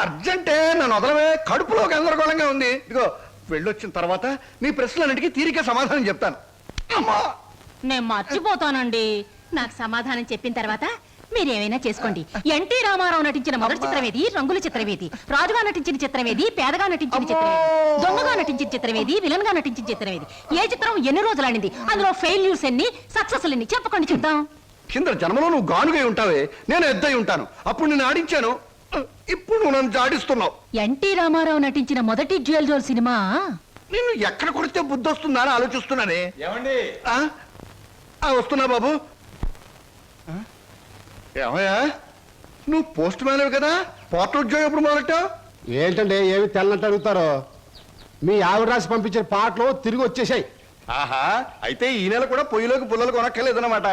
అర్జెంటే నన్ను వదలవే. కడుపులో గందరగోళంగా ఉంది. ఇదిగో వెళ్ళొచ్చిన తర్వాత నీ ప్రశ్నలన్నిటికీ తీరిక సమాధానం చెప్తాను. అమ్మా! నేను మర్చిపోతానండి. నాకు సమాధానం చెప్పిన తర్వాత మీరేమైనా చేసుకోండి. ఎన్టీ రామారావు నటించిన మొదటి చిత్రమేది రంగుల చిత్రమేది రాజుగా నటించిన చిత్రమేది పేదగా నటించిన చిత్రమేది దొంగగా నటించిన చిత్రమేది విలన్గా నటించిన చిత్రమేది ఏ చిత్రం ఎన్ని రోజులు ఆడింది? అందులో ఫెయిల్యూర్స్ ఎన్ని సక్సెస్ ఎన్ని? చెప్పకండి చూద్దాం. కింద జన్మలో నువ్వు గానుగై ఉంటావే నేను ఎద్దై ఉంటాను. అప్పుడు నేను ఆడించాను. ఇప్పుడు నువ్వు నన్ను జాడిస్తున్నావు. ఎన్టీ రామారావు నటించిన మొదటి జ్యువెల్ జోల్ సినిమా? నిన్ను ఎక్కడ కొడితే బుద్ధి వస్తుందా అని ఆలోచిస్తున్నానే. ఏమండి? ఆ? ఆ, వస్తున్నా బాబు. ఆ? ఏమయ్యా? నువ్వు పోస్ట్ మ్యాన్ కదా? పోర్ట్ ఉద్యోగం ఎప్పుడు మొదలెట్టావు? ఏంటండి ఏమి తెల్లంటే అడుగుతారో? మీ ఆవిడ రాసి పంపించిన పాటలు తిరిగి వచ్చేసాయి. ఆహా అయితే ఈ నెల కూడా పొయ్యిలోకి పుల్లలు కొనక్కర్లేదన్నమాట.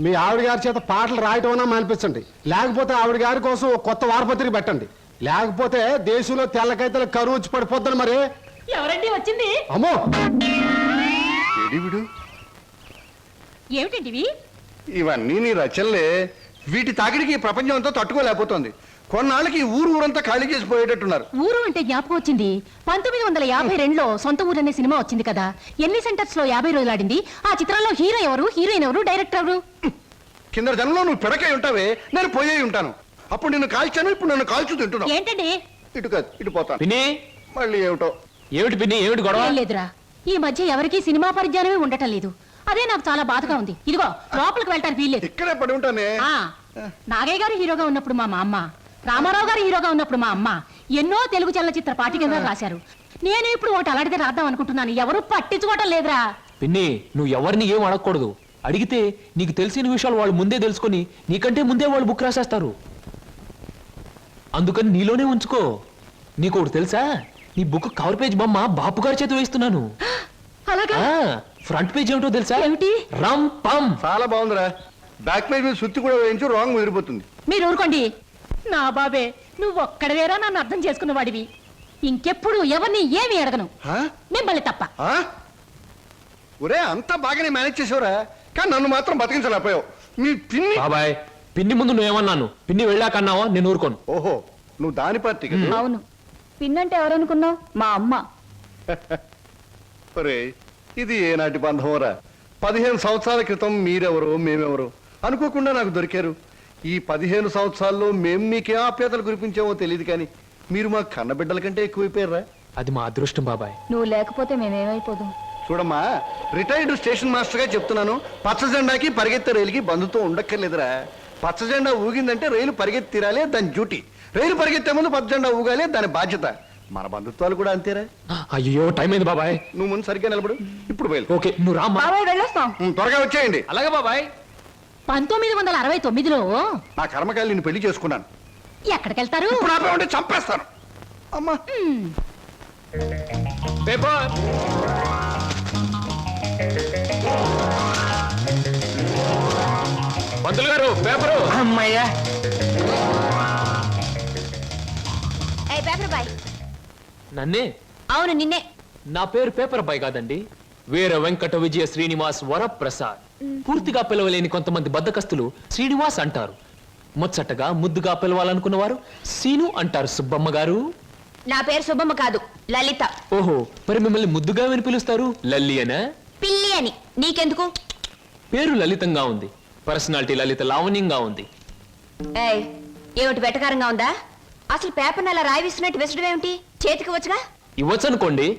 మీ ఆవిడ గారి చేత పాటలు రాయటం అన్నా మానిపించండి. లేకపోతే ఆవిడ గారి కోసం ఒక కొత్త వారపత్రిక పెట్టండి. లేకపోతే దేశంలో తెల్లకైతే కరువు వచ్చి పడిపోద్దని మరి. ఎవరండి వచ్చింది? అమ్మో! ఏమిటండి ఇవి? ఇవన్నీ నీ రచనలే. వీటి తాకిడికి ఈ ప్రపంచం అంతా తట్టుకోలేకపోతుంది. కొన్నాళ్ళకి ఊరు ఊరంతా ఖాళీ చేసి పోయేటట్టున్నారు. ఊరు అంటే జ్ఞాపకం వచ్చింది. పంతొమ్మిది వందల యాభై రెండులో సొంత ఊరు అనే సినిమా వచ్చింది కదా. ఎన్ని సెంటర్స్లో యాభై రోజులు ఆడింది? ఆ చిత్రంలో హీరో ఎవరు? హీరోయిన్ ఎవరు? డైరెక్టర్ ఎవరు? కింద జనంలో నువ్వు పిడకై ఉంటావే నేను పోయే ఉంటాను. అప్పుడు నిన్ను కాల్చాను ఇప్పుడు నన్ను కాల్చు తింటున్నావు. ఏంటండి? ఇటు కాదు ఇటు పోతాను. పిన్ని? మళ్ళీ ఏమిటో? ఏమిటి పిన్ని? ఏమిటి గొడవ? ఏం లేదురా. ఈ మధ్య ఎవరికీ సినిమా పరిజ్ఞానమే ఉండటం లేదు. అదే నాకు చాలా బాధగా ఉంది. ఇదిగో లోపలికి వెళ్ళటానికి వీల్లేదు. ఇక్కడే పడి ఉంటానే. ఆ, నాగయ్య గారు హీరోగా ఉన్నప్పుడు మా మా అమ్మ రామారావు గారు హీరోగా ఉన్నప్పుడు మా అమ్మ ఎన్నో తెలుగు చలనచిత్ర పాఠికగా రాశారు. నేను ఇప్పుడు ఒకటి అలాంటిదే రాద్దాం అనుకుంటున్నాను. ఎవరు పట్టించుకోవటం లేదురా. పిన్ని నువ్వు ఎవరిని ఏం అడగకూడదు. అడిగితే నీకు తెలిసిన విషయాలు వాళ్ళు ముందే తెలుసుకొని నీకంటే ముందే వాళ్ళు బుక్ రాసేస్తారు. అందుకని నీలోనే ఉంచుకో. నీకు ఒకటి తెలుసా? నీ బుక్ కవర్ పేజ్ బొమ్మ బాపు గారి చేత వేస్తున్నాను. అలాగా? ఆ, ఫ్రంట్ పేజ్ ఏమిటో తెలుసా? ఏమిటి? రమ్ పమ్ చాలా బాగుందిరా. బ్యాక్ పేజ్ మీద సుత్తి కూడా వేయించు రాంగ్ ముదిరిపోతుంది. మీరు ఊరుకోండి. నా బాబే నువ్వు ఒక్కడవేరా నన్ను అర్థం చేసుకున్న వాడివి ఇంకెప్పుడు ఎవరిని ఏమి అడగను. ఆ? మిమ్మల్ని తప్ప. ఆ? ఒరే అంతా బాగానే మేనేజ్ చేసావురా? కానీ నన్ను మాత్రం బతికించలేకపోయావు. మీ పిన్ని బాబాయ్ పిన్ని ముందు నువ్వేమన్నాను? పిన్ని వెళ్ళాక అన్నావా? నేను ఊరుకోను. ఓహో నువ్వు దాని పార్టీ కదా? అవును. పిన్నంటే ఎవరనుకున్నావు? మా అమ్మ. ఒరే ఇది ఏనాటి బంధమోరా? పదిహేను సంవత్సరాల క్రితం మీరెవరు మేమెవరు అనుకోకుండా నాకు దొరికారు. ఈ పదిహేను సంవత్సరాల్లో మేం మీకే ఆప్యాతలు కురిపించామో తెలియదు కానీ మీరు మా కన్నబిడ్డల కంటే ఎక్కువైపోయారా? అది మా అదృష్టం బాబాయ్. నువ్వు లేకపోతే మేమేమైపోదాం? చూడమ్మా రిటైర్డ్ స్టేషన్ మాస్టర్గా చెప్తున్నాను. పచ్చ జెండాకి పరిగెత్తే రైలుకి బంధుతో ఉండక్కర్లేదురా. పచ్చ జెండా ఊగిందంటే రైలు పరిగెత్తి తీరాలి దాని డ్యూటీ. రైలు పరిగెత్తే ముందు పచ్చ జెండా ఊగాలి దాని బాధ్యత. మన బంధుత్వాలు కూడా అంతేరా. అయ్యో టైం అయింది బాబాయ్. నువ్వు ముందు సరిగ్గా నిలబడు. ఇప్పుడు బయలు ఓకే నువ్వు రామ్మా. బాబాయ్ వెళ్ళొస్తాం. ఉమ్, త్వరగా వచ్చేయండి. అలాగే బాబాయ్. పంతొమ్మిది వందల అరవై తొమ్మిదిలో నా కర్మకాయలు నేను పెళ్ళి చేసుకున్నాను. ఎక్కడికెళ్తారు? ఇప్పుడు ఆపే ఉంటే చంపేస్తాను. అమ్మా. పేపర్. పంతులు గారు పేపరు. అమ్మయ్యా. ఏ పేపర్ బాయ్. నన్నే? అవును నిన్నే. నా పేరు పేపర్ బాయ్ కాదండి. వీర వెంకట విజయ శ్రీనివాస్ వరప్రసాద్. పూర్తిగా పిలవలేని కొంతమంది బద్దకస్తులు శ్రీనివాస్ అంటారు. ముచ్చటగా ముద్దుగా పిలవాలనుకున్న వారు సీను అంటారు సుబ్బమ్మ గారు. నా పేరు శుభమ్మ కాదు లలిత. ఓహో మరి మిమ్మల్ని ముద్దుగా విని పిలుస్తారు? లల్లి అనా? పిల్లి అని. నీకెందుకు? పేరు లలితంగా ఉంది. పర్సనాలిటీ లలిత లావణ్యంగా ఉంది. ఏయ్ ఏమిటి వెటకారంగా ఉందా? అసలు పేపర్ని అలా రాయి విస్తున్నట్టు విసడం ఏమిటి చేతికి వచ్చుగా ఇవ్వచ్చనుకోండి.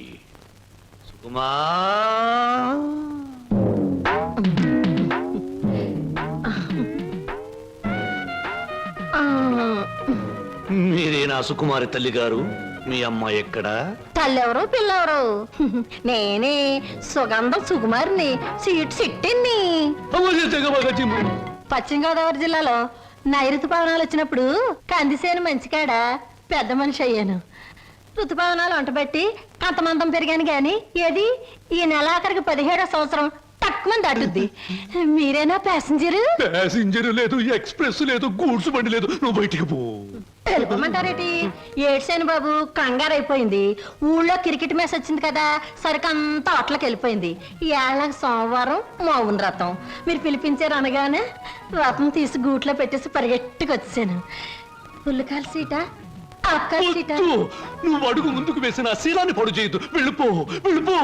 మీరే నా సుకుమారి తల్లి గారు మీ అమ్మ ఎక్కడా? తల్లెవరు పిల్లెవరు? నేనే సుగంధం సుకుమారిని సీట్ సిట్టిని పశ్చిమ గోదావరి జిల్లాలో నైరుతు పవనాలు వచ్చినప్పుడు కందిసేను మంచికాడ పెద్ద మనిషి అయ్యాను. ఋతుపవనాలు వంటబెట్టి కంతమంతం పెరిగాను గాని ఏది? ఈ నెలాఖరికి పదిహేడో సంవత్సరం తక్కువ దాటుద్ది. మీరేనా ప్యాసింజరు ప్యాసింజర్ లేదు ఎక్స్ప్రెస్ లేదు గూడ్స్ బండి లేదు. నువ్వు బయటికి పో. తెలుపమంటారేటి? ఏడ్సేను బాబు కంగారు అయిపోయింది ఊళ్ళో క్రికెట్ మ్యాచ్ వచ్చింది కదా సరికంతా అట్లకి వెళ్ళిపోయింది. ఏళ్ళ సోమవారం మౌన రథం. మీరు పిలిపించారు అనగానే రథం తీసి గూట్లో పెట్టేసి పరిగెట్టుకు వచ్చాను పుల్లకాల సీట? వద్దు. నువ్వు అడుగు ముందుకు వేసిన శీలాన్ని పడు చేయొద్దు. వెళ్ళిపో వెళ్ళిపో.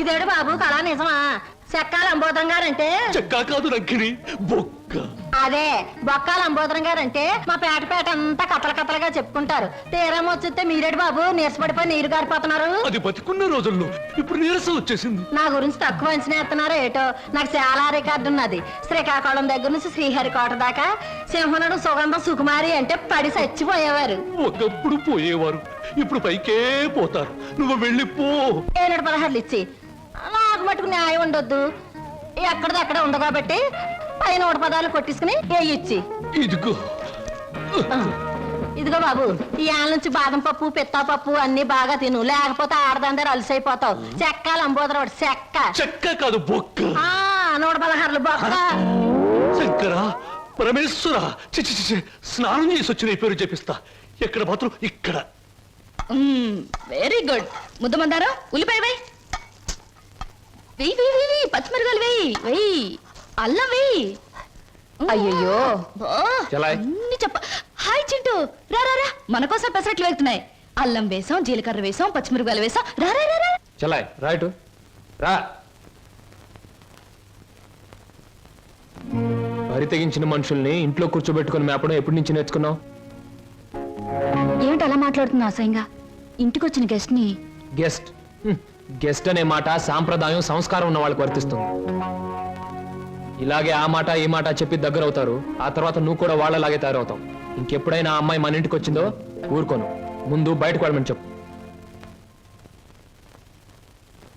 ఇదేడు బాబు కళా నిజమా? చెక్కాల అంబోధం గారంటే చెక్కా కాదు రంకిణి బొక్క. అదే బొక్కాల అంబోధరం గారంటే మా పేట పేట అంతా కథల కథలుగా చెప్పుకుంటారు. తీరం వచ్చితే మీరేడు బాబు నీరసపడిపోయి నీరు గారిపోతున్నారు? అది బతికున్న రోజుల్లో ఇప్పుడు నీరసం వచ్చేసింది. నా గురించి తక్కువ అంచనా ఎత్తున్నారో ఏటో? నాకు చాలా రికార్డు ఉన్నది. శ్రీకాకుళం దగ్గర నుంచి శ్రీహరికోట దాకా సింహనుడు సుగంధం సుకుమారి అంటే పడి చచ్చిపోయేవారు. ఒకప్పుడు పోయేవారు. ఇప్పుడు పైకే పోతారు. నువ్వు వెళ్ళిపో ఏనాడు పదహారులు ఇచ్చి నాకు మటుకు న్యాయం ఉండొద్దు. ఎక్కడిదక్కడ ఉంది కాబట్టి పైన నూట పదాలు కొట్టించుకుని ఏ ఇచ్చి. ఇదిగో. ఇదిగో బాబు ఈ ఆల నుంచి బాదం పప్పు పిత్తా పప్పు అన్ని బాగా తిను. లేకపోతే ఆడదందరూ అలసైపోతావు. చెక్కాలి అంబోదరవాడు చెక్క. చెక్క కాదు బొక్క. ఆ నూట పదహారులు బొక్క. శంకర పరమేశ్వర. చిచి చిచి స్నానం చేసి వచ్చిన ఈ పేరు చెప్పిస్తా ఎక్కడ మాత్రం ఇక్కడ. వెరీ గుడ్ ముద్దమందారా ఉల్లిపాయ వేయి. వెయ్యి వెయ్యి వెయ్యి వెయ్యి పచ్చిమిరకాయలు వెయ్యి వెయ్యి అల్లం వెయ్యి అయ్యయ్యో చలాయ్. అన్ని చెప్ప హాయ్ చింటూ. రా రా రా. మన కోసం పెసరట్లు వెళ్తున్నాయి. అల్లం వేసాం జీలకర్ర వేసాం పచ్చిమిరకాయలు వేసాం. రా రా రా రా. చలాయ్ రైట్ రా. వరి తెగించిన మనుషుల్ని ఇంట్లో కూర్చోబెట్టుకుని మేపడం ఎప్పటి నుంచి నేర్చుకున్నావు? ఏమిటి అలా మాట్లాడుతున్నా అసహ్యంగా? ఇంటికి వచ్చిన గెస్ట్. ని గెస్ట్ గెస్ట్ అనే మాట సాంప్రదాయం సంస్కారం ఉన్న వాళ్ళకి వర్తిస్తుంది. ఇలాగే ఆ మాట ఈ మాట చెప్పి దగ్గర అవుతారు ఆ తర్వాత నువ్వు కూడా వాళ్ళలాగే తయారవుతావు. ఇంకెప్పుడైనా ఆ అమ్మాయి మన ఇంటికి వచ్చిందో ఊరుకోను. ముందు బయటకు వెళ్ళమని చెప్పు.